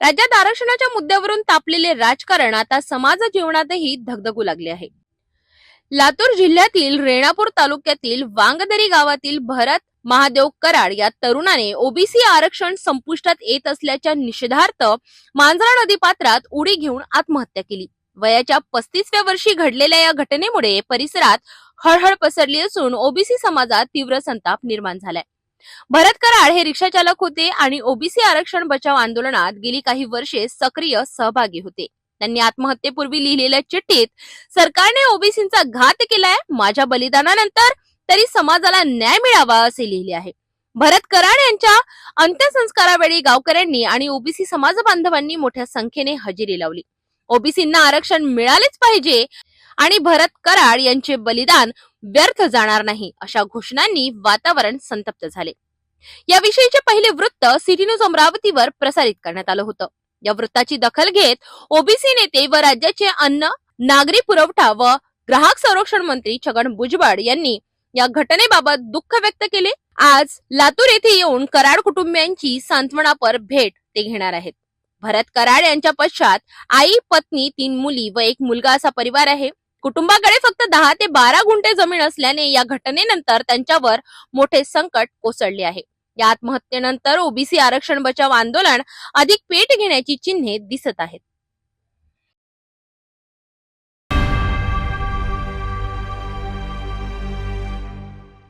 राज्यात आरक्षणाच्या मुद्द्यावरून तापलेले राजकारण आता समाज जीवनातही धगधगू लागले आहे. लातूर जिल्ह्यातील रेणापूर तालुक्यातील वांगदरी गावातील भरत महादेव कराड या तरुणाने ओबीसी आरक्षण संपुष्टात येत असल्याच्या निषेधार्थ मांजरा नदी पात्रात उडी घेऊन आत्महत्या केली. वयाच्या पस्तीसव्या वर्षी घडलेल्या या घटनेमुळे परिसरात हळहळ पसरली असून ओबीसी समाजात तीव्र संताप निर्माण झालाय. भरत कराड हे रिक्षाचालक होते आणि ओबीसी आरक्षण बचाव आंदोलनात गेली काही वर्षे सक्रिय सहभागी होते. त्यांनी आत्महत्येपूर्वी लिहिलेल्या चिठ्ठीत सरकारने ओबीसींचा घात केलाय माझ्या बलिदानानंतर तरी समाजाला न्याय मिळावा असे लिहिले आहे. भरत कराड यांच्या अंत्यसंस्कारावेळी गावकऱ्यांनी आणि ओबीसी समाज बांधवांनी मोठ्या संख्येने हजेरी लावली. ओबीसींना आरक्षण मिळालेच पाहिजे आणि भरत कराड यांचे बलिदान व्यर्थ जाणार नाही अशा घोषणांनी वातावरण संतप्त झाले. याविषयीचे पहिले वृत्त सिटी न्यूज अमरावतीवर प्रसारित करण्यात आलं होतं. या वृत्ताची दखल घेत ओबीसी नेते व राज्याचे अन्न नागरी पुरवठा व ग्राहक संरक्षण मंत्री छगन भुजबळ यांनी या घटनेबाबत दुःख व्यक्त केले. आज लातूर येथे येऊन कराड कुटुंबियांची सांत्वनापर भेट ते घेणार आहेत. भरत कराड यांच्या पश्चात आई पत्नी तीन मुली व एक मुलगा असा परिवार आहे. कुटुंबाकडे फक्त दहा ते बारा गुंठे जमीन असल्याने या घटनेनंतर त्यांच्यावर मोठे संकट कोसळले आहे. या आत्महत्येनंतर ओबीसी आरक्षण बचाव आंदोलन अधिक पेट घेण्याची चिन्हे दिसत आहेत.